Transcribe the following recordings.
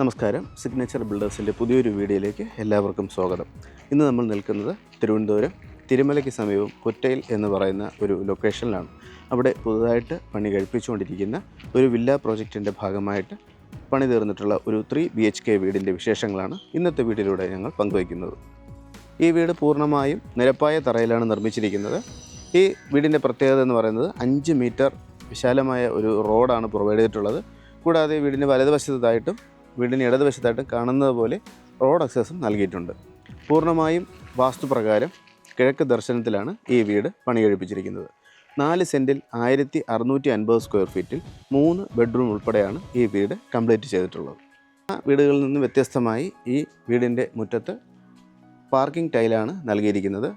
നമസ്കാരം. സിഗ്നേച്ചർ ബിൽഡേഴ്സിന്റെ പുതിയൊരു വീഡിയോയിലേക്ക് എല്ലാവർക്കും സ്വാഗതം. ഇന്ന് നമ്മൾ നിൽക്കുന്നത് തിരുവനന്തപുരം തിരുമലയ്ക്ക് സമീപം പുറ്റയിൽ എന്ന് പറയുന്ന ഒരു ലൊക്കേഷനിലാണ് അവിടെ പുതുതായിട്ട് പണി കഴിപ്പിച്ചുകൊണ്ടിരിക്കുന്ന ഒരു വില്ല പ്രോജക്റ്റിന്റെ ഭാഗമായിട്ട് പണി തീർന്നിട്ടുള്ള ഒരു ത്രീ ബി എച്ച് കെ വീടിന്റെ വിശേഷങ്ങളാണ് ഇന്നത്തെ വീഡിയോയിലൂടെ ഞങ്ങൾ പങ്കുവയ്ക്കുന്നത്. ഈ വീട് പൂർണമായും നിരപ്പായ തറയിലാണ് നിർമ്മിച്ചിരിക്കുന്നത്. ഈ വീടിന്റെ പ്രത്യേകത എന്ന് പറയുന്നത് അഞ്ച് മീറ്റർ വിശാലമായ ഒരു റോഡാണ് പ്രൊവൈഡ് ചെയ്തിട്ടുള്ളത്. കൂടാതെ വീടിന്റെ വലതുവശത്തായിട്ടും വീടിന് ഇടതുവശത്തായിട്ട് കാണുന്നത് പോലെ റോഡ് അക്സസും നൽകിയിട്ടുണ്ട്. പൂർണമായും വാസ്തുപ്രകാരം കിഴക്ക് ദർശനത്തിലാണ് ഈ വീട് പണി കഴിപ്പിച്ചിരിക്കുന്നത് നാല് സെന്റിൽ ആയിരത്തി അറുന്നൂറ്റി അൻപത് സ്ക്വയർ ഫീറ്റിൽ മൂന്ന് ബെഡ്റൂം ഉൾപ്പെടെയാണ് ഈ വീട് കംപ്ലീറ്റ് ചെയ്തിട്ടുള്ളത്. ആ വീടുകളിൽ നിന്ന് വ്യത്യസ്തമായി ഈ വീടിന്റെ മുറ്റത്ത് പാർക്കിംഗ് ടൈലാണ് നൽകിയിരിക്കുന്നത്.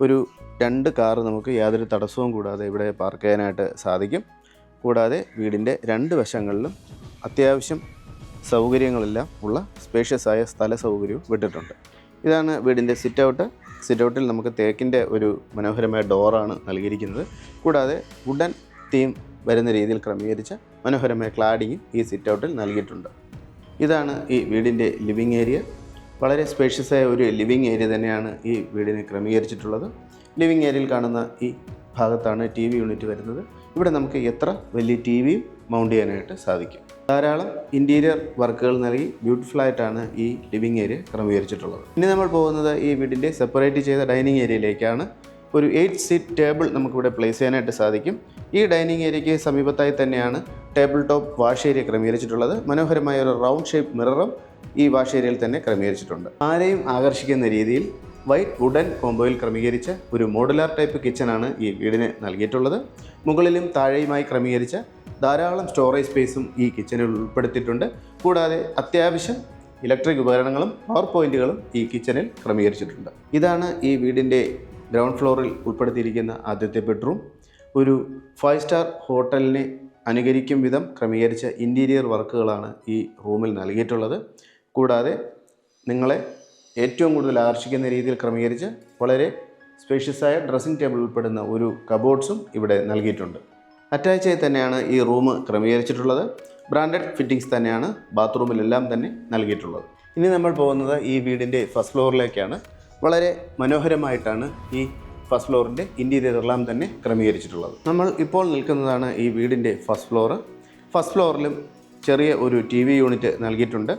ഒരു രണ്ട് കാറ് നമുക്ക് യാതൊരു തടസ്സവും കൂടാതെ ഇവിടെ പാർക്ക് ചെയ്യാനായിട്ട് സാധിക്കും. കൂടാതെ വീടിന്റെ രണ്ട് വശങ്ങളിലും അത്യാവശ്യം സൗകര്യങ്ങളെല്ലാം ഉള്ള സ്പേഷ്യസ് ആയ സ്ഥല സൗകര്യവും വിട്ടിട്ടുണ്ട്. ഇതാണ് വീടിന്റെ സിറ്റ് ഔട്ട് സിറ്റ് ഔട്ടിൽ നമുക്ക് തേക്കിന്റെ ഒരു മനോഹരമായ ഡോറാണ് നൽകിയിരിക്കുന്നത്. കൂടാതെ വുഡൻ തീം വരുന്ന രീതിയിൽ ക്രമീകരിച്ച മനോഹരമായ ക്ലാഡിങ്ങും ഈ സിറ്റ് ഔട്ടിൽ നൽകിയിട്ടുണ്ട്. ഇതാണ് ഈ വീടിന്റെ ലിവിങ് ഏരിയ വളരെ സ്പേഷ്യസ് ആയ ഒരു ലിവിങ് ഏരിയ തന്നെയാണ് ഈ വീടിനെ ക്രമീകരിച്ചിട്ടുള്ളത്. ലിവിങ് ഏരിയയിൽ കാണുന്ന ഈ ഭാഗത്താണ് ടി വി യൂണിറ്റ് വരുന്നത്. ഇവിടെ നമുക്ക് എത്ര വലിയ ടി വിയും മൗണ്ട് ചെയ്യാനായിട്ട് സാധിക്കും. ധാരാളം ഇന്റീരിയർ വർക്കുകൾ നൽകി ബ്യൂട്ടിഫുൾ ആയിട്ടാണ് ഈ ലിവിങ് ഏരിയ ക്രമീകരിച്ചിട്ടുള്ളത്. ഇനി നമ്മൾ പോകുന്നത് ഈ വീടിന്റെ സെപ്പറേറ്റ് ചെയ്ത ഡൈനിങ് ഏരിയയിലേക്കാണ് ഒരു എയ്റ്റ് സീറ്റ് ടേബിൾ നമുക്കിവിടെ പ്ലേസ് ചെയ്യാനായിട്ട് സാധിക്കും. ഈ ഡൈനിങ് ഏരിയയ്ക്ക് സമീപത്തായി തന്നെയാണ് ടേബിൾ ടോപ്പ് വാഷ് ഏരിയ ക്രമീകരിച്ചിട്ടുള്ളത്. മനോഹരമായ ഒരു റൗണ്ട് ഷേപ്പ് മിററും ഈ വാഷ് ഏരിയയിൽ തന്നെ ക്രമീകരിച്ചിട്ടുണ്ട്. ആരെയും ആകർഷിക്കുന്ന രീതിയിൽ വൈറ്റ് വുഡൻ കോംബോയിൽ ക്രമീകരിച്ച ഒരു മോഡുലാർ ടൈപ്പ് കിച്ചനാണ് ഈ വീടിന് നൽകിയിട്ടുള്ളത്. മുകളിലും താഴെയുമായി ക്രമീകരിച്ച ധാരാളം സ്റ്റോറേജ് സ്പേസും ഈ കിച്ചണിൽ ഉൾപ്പെടുത്തിയിട്ടുണ്ട്. കൂടാതെ അത്യാവശ്യം ഇലക്ട്രിക് ഉപകരണങ്ങളും പവർ പോയിന്റുകളും ഈ കിച്ചണിൽ ക്രമീകരിച്ചിട്ടുണ്ട്. ഇതാണ് ഈ വീടിന്റെ ഗ്രൗണ്ട് ഫ്ലോറിൽ ഉൾപ്പെടുത്തിയിരിക്കുന്ന ആദ്യത്തെ ബെഡ്റൂം ഒരു ഫൈവ് സ്റ്റാർ ഹോട്ടലിനെ അനുകരിക്കും വിധം ക്രമീകരിച്ച ഇന്റീരിയർ വർക്കുകളാണ് ഈ റൂമിൽ നൽകിയിട്ടുള്ളത്. കൂടാതെ നിങ്ങളെ ഏറ്റവും കൂടുതൽ ആകർഷിക്കുന്ന രീതിയിൽ ക്രമീകരിച്ച് വളരെ സ്പേഷ്യസായ ഡ്രസ്സിംഗ് ടേബിൾ ഉൾപ്പെടുന്ന ഒരു കബോർഡ്സും ഇവിടെ നൽകിയിട്ടുണ്ട്. അറ്റാച്ച് ആയി തന്നെയാണ് ഈ റൂം ക്രമീകരിച്ചിട്ടുള്ളത്. ബ്രാൻഡഡ് ഫിറ്റിംഗ്സ് തന്നെയാണ് ബാത്റൂമിലെല്ലാം തന്നെ നൽകിയിട്ടുള്ളത്. ഇനി നമ്മൾ പോകുന്നത് ഈ വീടിന്റെ ഫസ്റ്റ് ഫ്ലോറിലേക്കാണ്. വളരെ മനോഹരമായിട്ടാണ് ഈ ഫസ്റ്റ് ഫ്ലോറിന്റെ ഇന്റീരിയറെല്ലാം തന്നെ ക്രമീകരിച്ചിട്ടുള്ളത്. നമ്മൾ ഇപ്പോൾ നിൽക്കുന്നതാണ് ഈ വീടിന്റെ ഫസ്റ്റ് ഫ്ലോർ ഫസ്റ്റ് ഫ്ലോറിലും ചെറിയ ഒരു ടി വി യൂണിറ്റ് നൽകിയിട്ടുണ്ട്.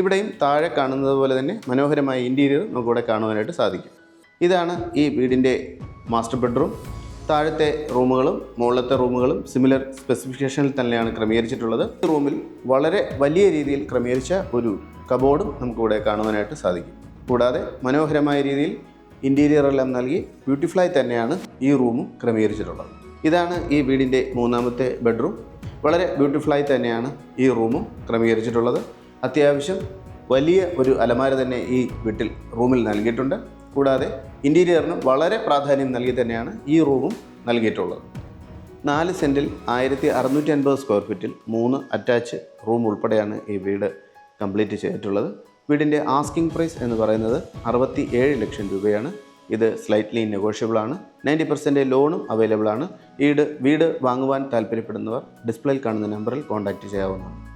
ഇവിടെയും താഴെ കാണുന്നത് പോലെ തന്നെ മനോഹരമായ ഇന്റീരിയർ നമുക്കിവിടെ കാണുവാനായിട്ട് സാധിക്കും. ഇതാണ് ഈ വീടിന്റെ മാസ്റ്റർ ബെഡ്റൂം. താഴത്തെ റൂമുകളും മുകളിലത്തെ റൂമുകളും സിമിലർ സ്പെസിഫിക്കേഷനിൽ തന്നെയാണ് ക്രമീകരിച്ചിട്ടുള്ളത്. റൂമിൽ വളരെ വലിയ രീതിയിൽ ക്രമീകരിച്ച ഒരു കബോർഡും നമുക്കിവിടെ കാണുവാനായിട്ട് സാധിക്കും. കൂടാതെ മനോഹരമായ രീതിയിൽ ഇന്റീരിയറെല്ലാം നൽകി ബ്യൂട്ടിഫുള്ളായി തന്നെയാണ് ഈ റൂമും ക്രമീകരിച്ചിട്ടുള്ളത്. ഇതാണ് ഈ വീടിന്റെ മൂന്നാമത്തെ ബെഡ്റൂം വളരെ ബ്യൂട്ടിഫുള്ളായി തന്നെയാണ് ഈ റൂമും ക്രമീകരിച്ചിട്ടുള്ളത്. അത്യാവശ്യം വലിയ ഒരു അലമാര തന്നെ ഈ വീട്ടിൽ റൂമിൽ നൽകിയിട്ടുണ്ട്. കൂടാതെ ഇന്റീരിയറിന് വളരെ പ്രാധാന്യം നൽകി തന്നെയാണ് ഈ റൂമും നൽകിയിട്ടുള്ളത്. നാല് സെന്റിൽ ആയിരത്തി അറുന്നൂറ്റി അൻപത് സ്ക്വയർ ഫീറ്റിൽ മൂന്ന് അറ്റാച്ച് റൂം ഉൾപ്പെടെയാണ് ഈ വീട് കംപ്ലീറ്റ് ചെയ്തിട്ടുള്ളത്. വീടിന്റെ ആസ്കിംഗ് പ്രൈസ് എന്ന് പറയുന്നത് അറുപത്തി ഏഴ് ലക്ഷം രൂപയാണ്. ഇത് സ്ലൈറ്റ്ലി നെഗോഷ്യബിൾ ആണ്. നയന്റി പെർസെന്റ് ലോണും അവൈലബിൾ ആണ്. വീട് വീട് വാങ്ങുവാൻ താല്പര്യപ്പെടുന്നവർ ഡിസ്പ്ലേയിൽ കാണുന്ന നമ്പറിൽ കോൺടാക്റ്റ് ചെയ്യാവുന്നതാണ്.